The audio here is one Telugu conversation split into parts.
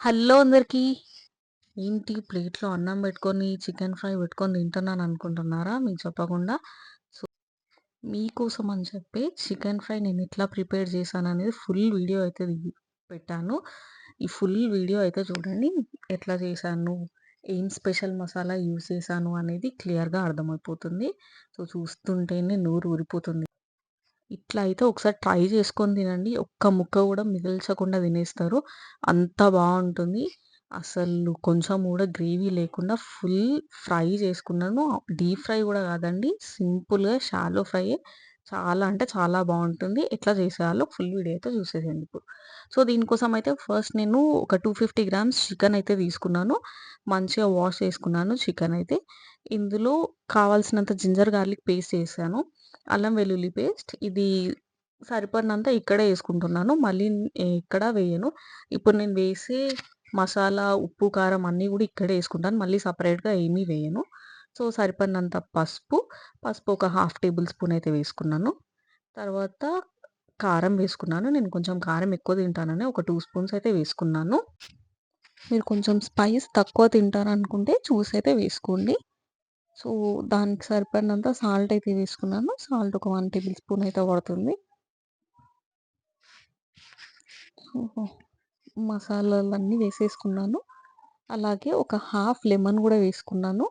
హలో అందరికీ. ఏంటి ప్లేట్‌లో అన్నం పెట్టుకొని, చికెన్ ఫ్రై పెట్టుకొని తింటున్నాను అనుకుంటున్నారా? మీకు చెప్పకుండా. సో, మీకోసం అని చెప్పి చికెన్ ఫ్రై నేను ఎట్లా ప్రిపేర్ చేశాను అనేది ఫుల్ వీడియో అయితే పెట్టాను. ఈ ఫుల్ వీడియో అయితే చూడండి. ఎట్లా చేశాను, ఏం స్పెషల్ మసాలా యూజ్ చేశాను అనేది క్లియర్‌గా అర్థమైపోతుంది. సో, చూస్తుంటేనే నూరు ఊరిపోతుంది. ఇట్లా అయితే ఒకసారి ట్రై చేసుకొని తినండి. ఒక్క ముక్క కూడా మిగల్చకుండా తినేస్తారు. అంత బాగుంటుంది అసలు కొంచెం కూడా గ్రేవీ లేకుండా ఫుల్ ఫ్రై చేసుకున్నాను. డీప్ ఫ్రై కూడా కాదండి. సింపుల్‌గా షాలో ఫ్రై చాలా అంటే చాలా బాగుంటుంది ఎట్లా చేసేయాలో ఫుల్ వీడియో అయితే చూసేసేయండి ఇప్పుడు. సో, దీనికోసం అయితే ఫస్ట్ నేను ఒక 250 గ్రామ్స్ చికెన్ అయితే తీసుకున్నాను. మంచిగా వాష్ చేసుకున్నాను చికెన్ అయితే. ఇందులో కావాల్సినంత జింజర్ గార్లిక్ పేస్ట్ చేశాను. అల్లం వెల్లుల్లి పేస్ట్ ఇది సరిపడినంత ఇక్కడే వేసుకుంటున్నాను మళ్ళీ ఇక్కడ వేయను. ఇప్పుడు నేను వేసే మసాలా, ఉప్పు, కారం అన్నీ కూడా ఇక్కడే వేసుకుంటాను మళ్ళీ సపరేట్గా ఏమీ వేయను. సో, సరిపడినంత పసుపు, పసుపు ఒక హాఫ్ టేబుల్ స్పూన్ అయితే వేసుకున్నాను. తర్వాత కారం వేసుకున్నాను. నేను కొంచెం కారం ఎక్కువ తింటానని ఒక టూ స్పూన్స్ అయితే వేసుకున్నాను. మీరు కొంచెం స్పైస్ తక్కువ తింటారనుకుంటే చూసైతే వేసుకోండి. సో, దానికి సరిపడినంత సాల్ట్ అయితే వేసుకున్నాను. సాల్ట్ ఒక వన్ టేబుల్ స్పూన్ అయితే పడుతుంది. మసాలాలన్నీ వేసేసుకున్నాను. అలాగే ఒక హాఫ్ లెమన్ కూడా వేసుకున్నాను.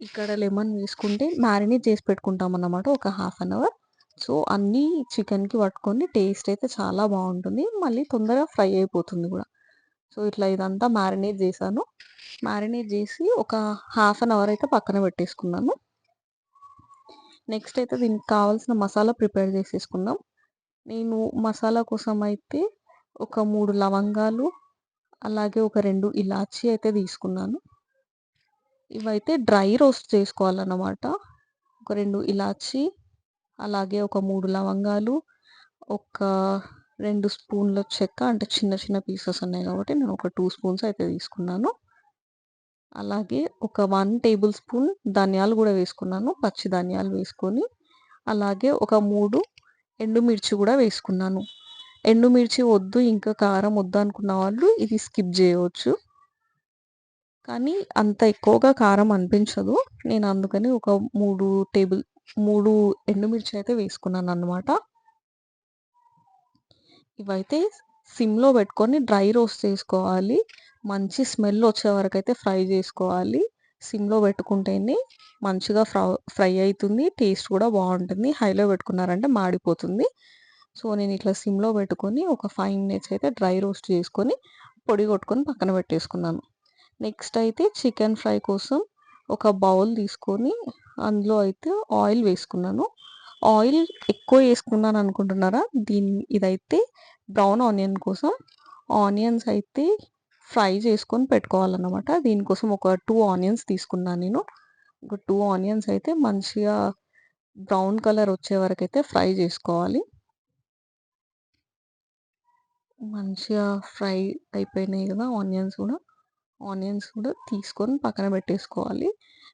ఇక్కడ లెమన్ వేసుకుంటే మ్యారినేట్ చేసి పెట్టుకుంటాం అన్నమాట ఒక హాఫ్ అన్ అవర్. సో, అన్నీ చికెన్‌కి పట్టుకొని టేస్ట్ అయితే చాలా బాగుంటుంది మళ్ళీ తొందరగా ఫ్రై అయిపోతుంది కూడా. సో, ఇట్లా ఇదంతా మ్యారినేట్ చేశాను. మ్యారినేట్ చేసి ఒక హాఫ్ అన్ అవర్ అయితే పక్కన పెట్టేసుకున్నాను. నెక్స్ట్ అయితే దీనికి కావాల్సిన మసాలా ప్రిపేర్ చేసేసుకుందాం. నేను మసాలా కోసం అయితే ఒక మూడు లవంగాలు, అలాగే ఒక రెండు ఇలాచీ అయితే తీసుకున్నాను. ఇవైతే డ్రై రోస్ట్ చేసుకోవాలన్నమాట. ఒక రెండు ఇలాచీ, అలాగే ఒక మూడు లవంగాలు, ఒక రెండు స్పూన్ల చెక్క అంటే చిన్న చిన్న పీసెస్ ఉన్నాయి కాబట్టి నేను ఒక టూ స్పూన్స్ అయితే తీసుకున్నాను. అలాగే ఒక వన్ టేబుల్ స్పూన్ ధనియాలు కూడా వేసుకున్నాను. పచ్చి ధనియాలు వేసుకొని, అలాగే ఒక మూడు ఎండుమిర్చి కూడా వేసుకున్నాను. ఎండుమిర్చి వద్దు ఇంకా కారం వద్దు అనుకున్న వాళ్ళు ఇది స్కిప్ చేయవచ్చు. కానీ అంత ఎక్కువగా కారం అనిపించదు. నేను అందుకని ఒక మూడు టేబుల్ మూడు ఎండుమిర్చి అయితే వేసుకున్నాను అనమాట ఇవైతే సిమ్‌లో పెట్టుకొని డ్రై రోస్ట్ చేసుకోవాలి. మంచి స్మెల్ వచ్చే వరకైతే ఫ్రై చేసుకోవాలి. సిమ్‌లో పెట్టుకుంటేనే మంచిగా ఫ్రౌ ఫ్రై అవుతుంది టేస్ట్ కూడా బాగుంటుంది హైలో పెట్టుకున్నారంటే మాడిపోతుంది. సో, నేను ఇట్లా సిమ్‌లో పెట్టుకొని ఒక ఫైవ్ మినిట్స్ అయితే డ్రై రోస్ట్ చేసుకొని, పొడి కొట్టుకొని పక్కన పెట్టేసుకున్నాను. నెక్స్ట్ అయితే చికెన్ ఫ్రై కోసం ఒక బౌల్ తీసుకొని అందులో అయితే ఆయిల్ వేసుకున్నాను. ఆయిల్ ఎక్కువ వేసుకున్నాను అనుకుంటున్నారా? దీని ఇదైతే బ్రౌన్ ఆనియన్ కోసం. ఆనియన్స్ అయితే ఫ్రై చేసుకొని పెట్టుకోవాలన్నమాట. దీనికోసం ఒక టూ ఆనియన్స్ తీసుకున్నాను నేను. ఒక టూ ఆనియన్స్ అయితే మంచిగా బ్రౌన్ కలర్ వచ్చే వరకైతే ఫ్రై చేసుకోవాలి. మంచిగా ఫ్రై అయిపోయినాయి కదా! ఆనియన్స్ కూడా. ఆనియన్స్ కూడా తీసుకొని పక్కన పెట్టేసుకోవాలి.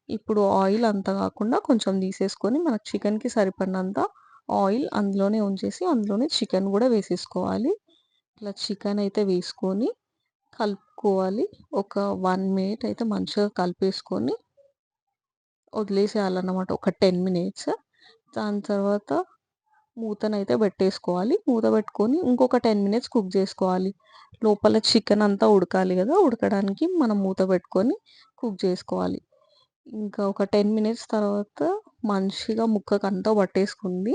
ఇప్పుడు ఆయిల్ అంత కాకుండా కొంచెం తీసేసుకొని మనకు చికెన్‌కి సరిపడినంత ఆయిల్ అందులోనే ఉంచేసి అందులోనే చికెన్ కూడా వేసేసుకోవాలి. ఇట్లా చికెన్ అయితే వేసుకొని కలుపుకోవాలి. ఒక వన్ మినిట్ అయితే మంచిగా కలిపేసుకొని వదిలేసేయాలన్నమాట. ఒక 10 మినిట్స్. దాని తర్వాత మూతనైతే పెట్టేసుకోవాలి. మూత పెట్టుకొని ఇంకొక 10 మినిట్స్ కుక్ చేసుకోవాలి. లోపల చికెన్ అంతా ఉడకాలి కదా! ఉడకడానికి మనం మూత పెట్టుకొని కుక్ చేసుకోవాలి. ఇంకా ఒక 10 మినిట్స్ తర్వాత మంచిగా ముక్కకంతా పట్టేసుకుంది.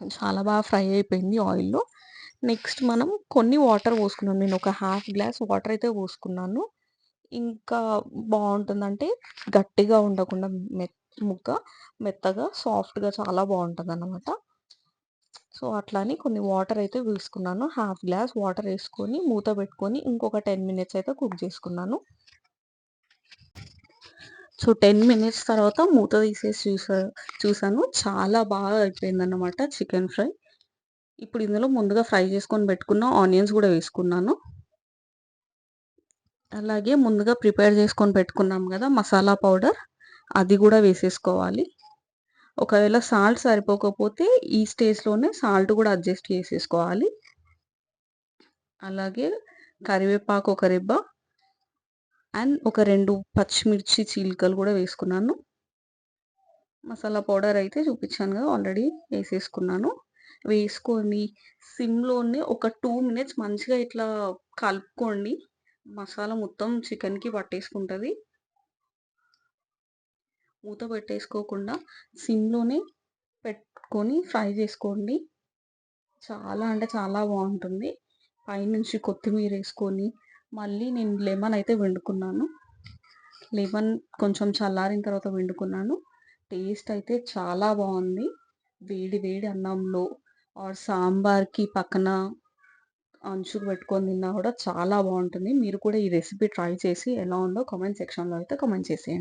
చాలా బాగా ఫ్రై అయిపోయింది ఆయిల్‌లో. నెక్స్ట్ మనం కొన్ని వాటర్ పోసుకున్నాం. నేను ఒక హాఫ్ గ్లాస్ వాటర్ అయితే పోసుకున్నాను. ఇంకా బాగుంటుందంటే గట్టిగా ఉండకుండా మెత్ ముక్క మెత్తగా సాఫ్ట్‌గా చాలా బాగుంటుంది అనమాట సో, అట్లా అని కొన్ని వాటర్ అయితే వేసుకున్నాను. హాఫ్ గ్లాస్ వాటర్ వేసుకొని మూత పెట్టుకొని ఇంకొక 10 మినిట్స్ అయితే కుక్ చేసుకున్నాను. సో, 10 మినిట్స్ తర్వాత మూత తీసేసి చూసా చూసాను. చాలా బాగా అయిపోయిందన్నమాట చికెన్ ఫ్రై. ఇప్పుడు ఇందులో ముందుగా ఫ్రై చేసుకొని పెట్టుకున్న ఆనియన్స్ కూడా వేసుకున్నాను. అలాగే ముందుగా ప్రిపేర్ చేసుకొని పెట్టుకున్నాం కదా! మసాలా పౌడర్ అది కూడా వేసేసుకోవాలి. ఒకవేళ సాల్ట్ సరిపోకపోతే ఈ స్టేజ్‌లోనే సాల్ట్ కూడా అడ్జస్ట్ చేసేసుకోవాలి. అలాగే కరివేపాకు ఒక రెబ్బ అండ్ ఒక రెండు పచ్చిమిర్చి చీలికలు కూడా వేసుకున్నాను మసాలా పౌడర్ అయితే చూపించాను కదా ఆల్రెడీ వేసేసుకున్నాను వేసుకొని సిమ్లోనే ఒక టూ మినిట్స్ మంచిగా ఇట్లా కలుపుకోండి మసాలా మొత్తం చికెన్కి పట్టేసుకుంటుంది మూత పెట్టేసుకోకుండా సిమ్లోనే పెట్టుకొని ఫ్రై చేసుకోండి. చాలా అంటే చాలా బాగుంటుంది. పైనుంచి కొత్తిమీర వేసుకొని మళ్ళీ నేను లెమన్ అయితే వండుకున్నాను. లెమన్ కొంచెం చల్లారిన తర్వాత వండుకున్నాను. టేస్ట్ అయితే చాలా బాగుంది. వేడి వేడి అన్నంలో ఆర్ సాంబార్కి పక్కన అంచుకు పెట్టుకొని తిన్నా కూడా చాలా బాగుంటుంది. మీరు కూడా ఈ రెసిపీ ట్రై చేసి ఎలా ఉందో కామెంట్ సెక్షన్లో అయితే కామెంట్ చేసేయండి.